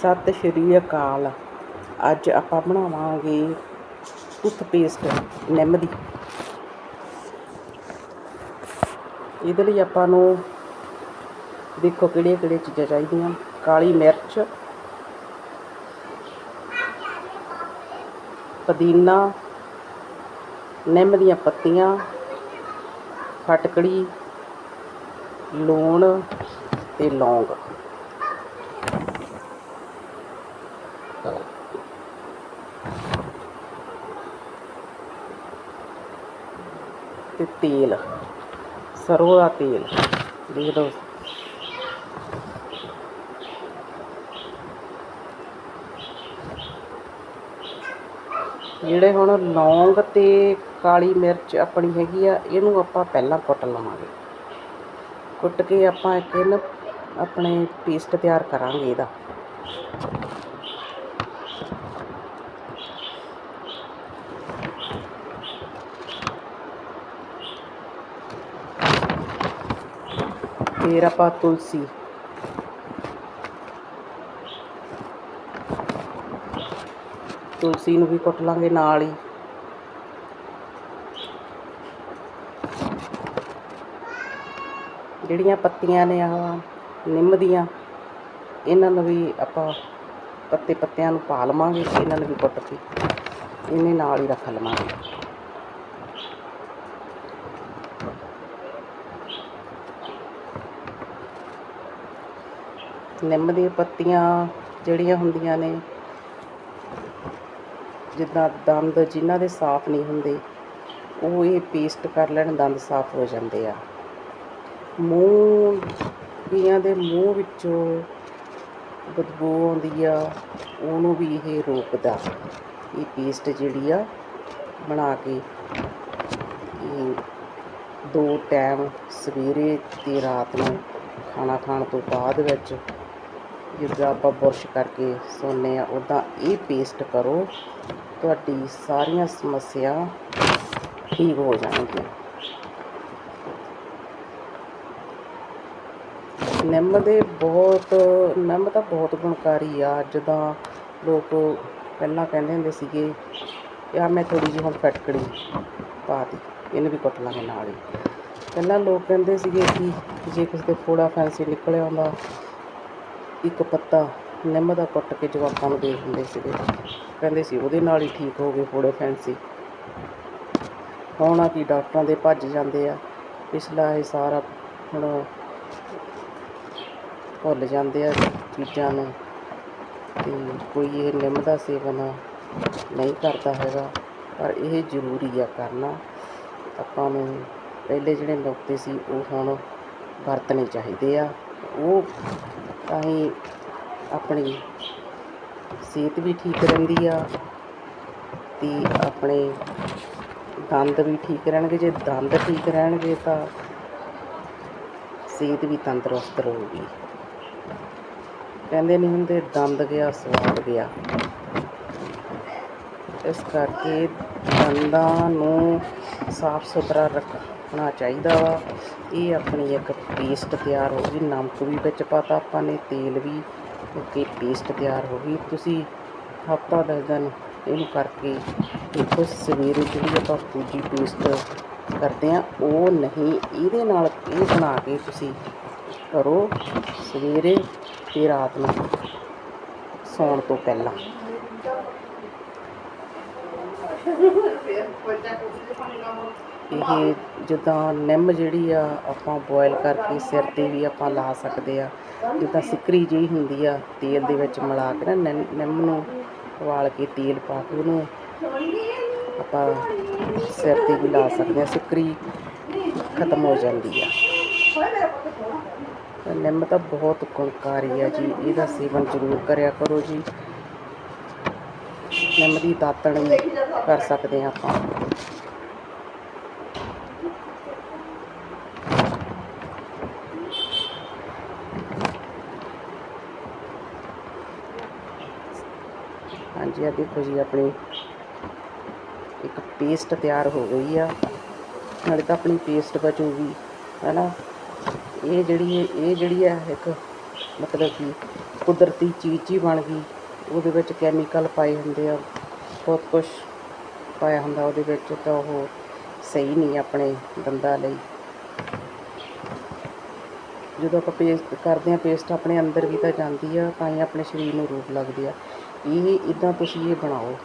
ਸਤਿ ਸ਼੍ਰੀ ਅਕਾਲ। ਅੱਜ ਆਪਾਂ ਬਣਾਵਾਂਗੇ ਟੂਥਪੇਸਟ ਨਿੰਮ ਦੀ। ਇਹਦੇ ਲਈ ਆਪਾਂ ਨੂੰ ਦੇਖੋ ਕਿਹੜੀਆਂ ਕਿਹੜੀਆਂ ਚੀਜ਼ਾਂ ਚਾਹੀਦੀਆਂ। ਕਾਲੀ ਮਿਰਚ, ਪੁਦੀਨਾ, ਨਿੰਮ ਦੀਆਂ ਪੱਤੀਆਂ, ਫਟਕੜੀ, ਲੂਣ ਤੇ ਲੌਂਗ। ਤੇ ਤੇਲ, ਸਰੋਂ ਦਾ ਤੇਲ, ਦੇਖ ਲਓ। ਜਿਹੜੇ ਹੁਣ ਲੌਂਗ ਤੇ ਕਾਲੀ ਮਿਰਚ ਆਪਣੀ ਹੈਗੀ ਆ, ਇਹਨੂੰ ਆਪਾਂ ਪਹਿਲਾਂ ਕੁੱਟ ਲਵਾਂਗੇ। ਕੁੱਟ ਕੇ ਆਪਾਂ ਇੱਕ ਇਹਨੂੰ ਆਪਣੇ ਪੇਸਟ ਤਿਆਰ ਕਰਾਂਗੇ ਇਹਦਾ। ਫਿਰ ਆਪਾਂ ਤੁਲਸੀ। ਤੁਲਸੀ ਨੂੰ ਵੀ ਕੁੱਟ ਲਾਂਗੇ ਨਾਲ ਹੀ। ਜਿਹੜੀਆਂ ਪੱਤੀਆਂ ਨੇ ਆਹ ਨਿੰਮ ਦੀਆਂ, ਇਹਨਾਂ ਨੂੰ ਵੀ ਆਪਾਂ ਪੱਤੇ ਪੱਤਿਆਂ ਨੂੰ ਪਾ ਲਵਾਂਗੇ, ਇਹਨਾਂ ਨੂੰ ਵੀ ਕੁੱਟ ਕੇ। ਇਹਨੇ ਨਾਲ ਹੀ ਰੱਖ ਲਵਾਂਗੇ। ਨਿੰਮ ਦੀਆਂ ਪੱਤੀਆਂ ਜਿਹੜੀਆਂ ਹੁੰਦੀਆਂ ਨੇ, ਜਿੱਦਾਂ ਦੰਦ ਜਿਨ੍ਹਾਂ ਦੇ ਸਾਫ਼ ਨਹੀਂ ਹੁੰਦੇ, ਉਹ ਇਹ ਪੇਸਟ ਕਰ ਲੈਣ, ਦੰਦ ਸਾਫ਼ ਹੋ ਜਾਂਦੇ ਆ। ਮੂੰਹ ਕਈਆਂ ਦੇ ਮੂੰਹ ਵਿੱਚੋਂ ਬਦਬੂ ਆਉਂਦੀ ਆ, ਉਹਨੂੰ ਵੀ ਇਹ ਰੋਕਦਾ, ਇਹ ਪੇਸਟ ਜਿਹੜੀ ਆ, ਬਣਾ ਕੇ ਇਹ ਦੋ ਟਾਈਮ ਸਵੇਰੇ ਤੇ ਰਾਤ ਨੂੰ ਖਾਣਾ ਖਾਣ ਤੋਂ ਬਾਅਦ ਵਿੱਚ ਜਿੱਦਾਂ ਆਪਾਂ ਬੁਰਸ਼ ਕਰਕੇ ਸੌਂਦੇ ਆ ਉੱਦਾਂ ਇਹ ਪੇਸਟ ਕਰੋ। ਤੁਹਾਡੀ ਸਾਰੀਆਂ ਸਮੱਸਿਆ ਠੀਕ ਹੋ ਜਾਣਗੀਆਂ। ਨਿੰਮ ਦੇ ਬਹੁਤ, ਨਿੰਮ ਤਾਂ ਬਹੁਤ ਗੁਣਕਾਰੀ ਆ। ਜਿੱਦਾਂ ਲੋਕ ਪਹਿਲਾਂ ਕਹਿੰਦੇ ਹੁੰਦੇ ਸੀਗੇ, ਯਾ ਮੈਂ ਥੋੜੀ ਜਿਹੀ ਹੁਣ ਫਟਕੜੀ ਪਾ ਦਿੱਤੀ ਇਹਨੂੰ ਵੀ ਕੁੱਟ ਲਾਂਗੇ ਨਾਲ ਹੀ। ਪਹਿਲਾਂ ਲੋਕ ਕਹਿੰਦੇ ਸੀਗੇ ਕਿ ਜੇ ਕਿਸੇ ਦੇ ਫੋੜਾ ਫੈਂਸੀ ਨਿਕਲਿਆ ਆਉਂਦਾ ਇੱਕ ਪੱਤਾ ਨਿੰਮ ਦਾ ਕੁੱਟ ਕੇ ਜਵਾਕਾਂ ਨੂੰ ਦੇ ਦਿੰਦੇ ਸੀਗੇ। ਕਹਿੰਦੇ ਸੀ ਉਹਦੇ ਨਾਲ ਹੀ ਠੀਕ ਹੋ ਗਏ ਫੋੜੇ ਫੈਂਸੀ। ਹੁਣ ਆ ਕੀ ਡਾਕਟਰਾਂ ਦੇ ਭੱਜ ਜਾਂਦੇ ਆ। ਪਿਛਲਾ ਇਹ ਸਾਰਾ ਹੁਣ ਭੁੱਲ ਜਾਂਦੇ ਆ ਚੀਜ਼ਾਂ ਨੂੰ। ਤੇ ਕੋਈ ਇਹ ਨਿੰਮ ਦਾ ਸੇਵਨ ਨਹੀਂ ਕਰਦਾ ਹੈਗਾ। ਪਰ ਇਹ ਜ਼ਰੂਰੀ ਆ ਕਰਨਾ। ਆਪਾਂ ਨੂੰ ਪਹਿਲੇ ਜਿਹੜੇ ਨੁਕਤੇ ਸੀ, ਉਹ ਹੁਣ ਵਰਤਣੇ ਚਾਹੀਦੇ ਆ। ਉਹ ਤਾਂ ਹੀ ਆਪਣੀ ਸਿਹਤ ਵੀ ਠੀਕ ਰਹਿੰਦੀ ਆ ਤੇ ਆਪਣੇ ਦੰਦ ਵੀ ਠੀਕ ਰਹਿਣਗੇ, ਜੇ ਦੰਦ ਠੀਕ ਰਹਿਣਗੇ ਤਾਂ ਸਿਹਤ ਵੀ ਤੰਦਰੁਸਤ ਰਹੂਗੀ। ਕਹਿੰਦੇ ਨਹੀਂ ਹੁੰਦੇ, ਦੰਦ ਗਿਆ, ਸਵਾਦ ਗਿਆ। ਇਸ ਕਰਕੇ ਦੰਦਾਂ ਨੂੰ ਸਾਫ਼ ਸੁਥਰਾ ਰੱਖਣਾ ਚਾਹੀਦਾ ਵਾ। ਇਹ ਆਪਣੀ ਇੱਕ ਪੇਸਟ ਤਿਆਰ ਹੋ ਗਈ। ਨਮਕ ਵੀ ਵਿੱਚ ਪਾਤਾ ਆਪਾਂ ਨੇ, ਤੇਲ ਵੀ। ਕਿ ਪੇਸਟ ਤਿਆਰ ਹੋ ਗਈ। ਤੁਸੀਂ ਹਫਤਾ ਦਸ ਦਿਨ ਇਹਨੂੰ ਕਰਕੇ ਦੇਖੋ, ਸਵੇਰੇ ਜਿਹੜੀ ਆਪਾਂ ਪੂਜੀ ਪੇਸਟ ਕਰਦੇ ਆ, ਉਹ ਨਹੀਂ, ਇਹਦੇ ਨਾਲ ਇਹ ਬਣਾ ਕੇ ਤੁਸੀਂ ਕਰੋ ਸਵੇਰੇ ਤੇ ਰਾਤ ਨੂੰ ਸੌਣ ਤੋਂ ਪਹਿਲਾਂ। ਇਹ ਜਿੱਦਾਂ ਨਿੰਮ ਜਿਹੜੀ ਆ, ਆਪਾਂ ਬੋਇਲ ਕਰਕੇ ਸਿਰ ਤੇ ਵੀ ਆਪਾਂ ਲਾ ਸਕਦੇ ਆ। ਜਿੱਦਾਂ ਸਿਕਰੀ ਜਿਹੀ ਹੁੰਦੀ ਆ, ਤੇਲ ਦੇ ਵਿੱਚ ਮਿਲਾ ਕੇ ਨਾ ਨਿੰਮ ਨਿੰਮ ਨੂੰ ਉਬਾਲ ਕੇ ਤੇਲ ਪਾ ਕੇ ਉਹਨੂੰ ਆਪਾਂ ਸਿਰ ਤੇ ਵੀ ਲਾ ਸਕਦੇ ਆ, ਸਿਕਰੀ ਖਤਮ ਹੋ ਜਾਂਦੀ ਆ। ਤਾਂ ਨਿੰਮ ਤਾਂ ਬਹੁਤ ਗੁਣਕਾਰੀ ਆ ਜੀ, ਇਹਦਾ ਸੇਵਨ ਜ਼ਰੂਰ ਕਰਿਆ ਕਰੋ ਜੀ। ਨਿੰਮ ਦੀ ਦਾਤਣ ਵੀ ਕਰ ਸਕਦੇ ਆ ਆਪਾਂ। ਹਾਂਜੀ ਆ, ਦੇਖੋ ਜੀ, ਆਪਣੀ ਇੱਕ ਪੇਸਟ ਤਿਆਰ ਹੋ ਗਈ ਆ। ਨਾਲੇ ਤਾਂ ਆਪਣੀ ਪੇਸਟ ਬਚੂਗੀ ਹੈ ਨਾ ਇਹ ਜਿਹੜੀ ਇਹ ਜਿਹੜੀ ਆ, ਇੱਕ ਮਤਲਬ ਕਿ ਕੁਦਰਤੀ ਚੀਜ਼ ਹੀ ਬਣ ਗਈ। ਉਹਦੇ ਵਿੱਚ ਕੈਮੀਕਲ ਪਾਏ ਹੁੰਦੇ ਆ, ਬਹੁਤ ਕੁਝ ਪਾਇਆ ਹੁੰਦਾ ਉਹਦੇ ਵਿੱਚ, ਤਾਂ ਉਹ ਸਹੀ ਨਹੀਂ ਆਪਣੇ ਦੰਦਾਂ ਲਈ। ਜਦੋਂ ਆਪਾਂ ਪੇਸਟ ਕਰਦੇ ਹਾਂ ਪੇਸਟ ਆਪਣੇ ਅੰਦਰ ਵੀ ਤਾਂ ਜਾਂਦੀ ਆ, ਤਾਂ ਹੀ ਆਪਣੇ ਸਰੀਰ ਨੂੰ ਰੋਗ ਲੱਗਦੀ ਆ। ਇਹ ਇਦਾਂ ਤੁਸੀਂ ਇਹ ਬਣਾਓ।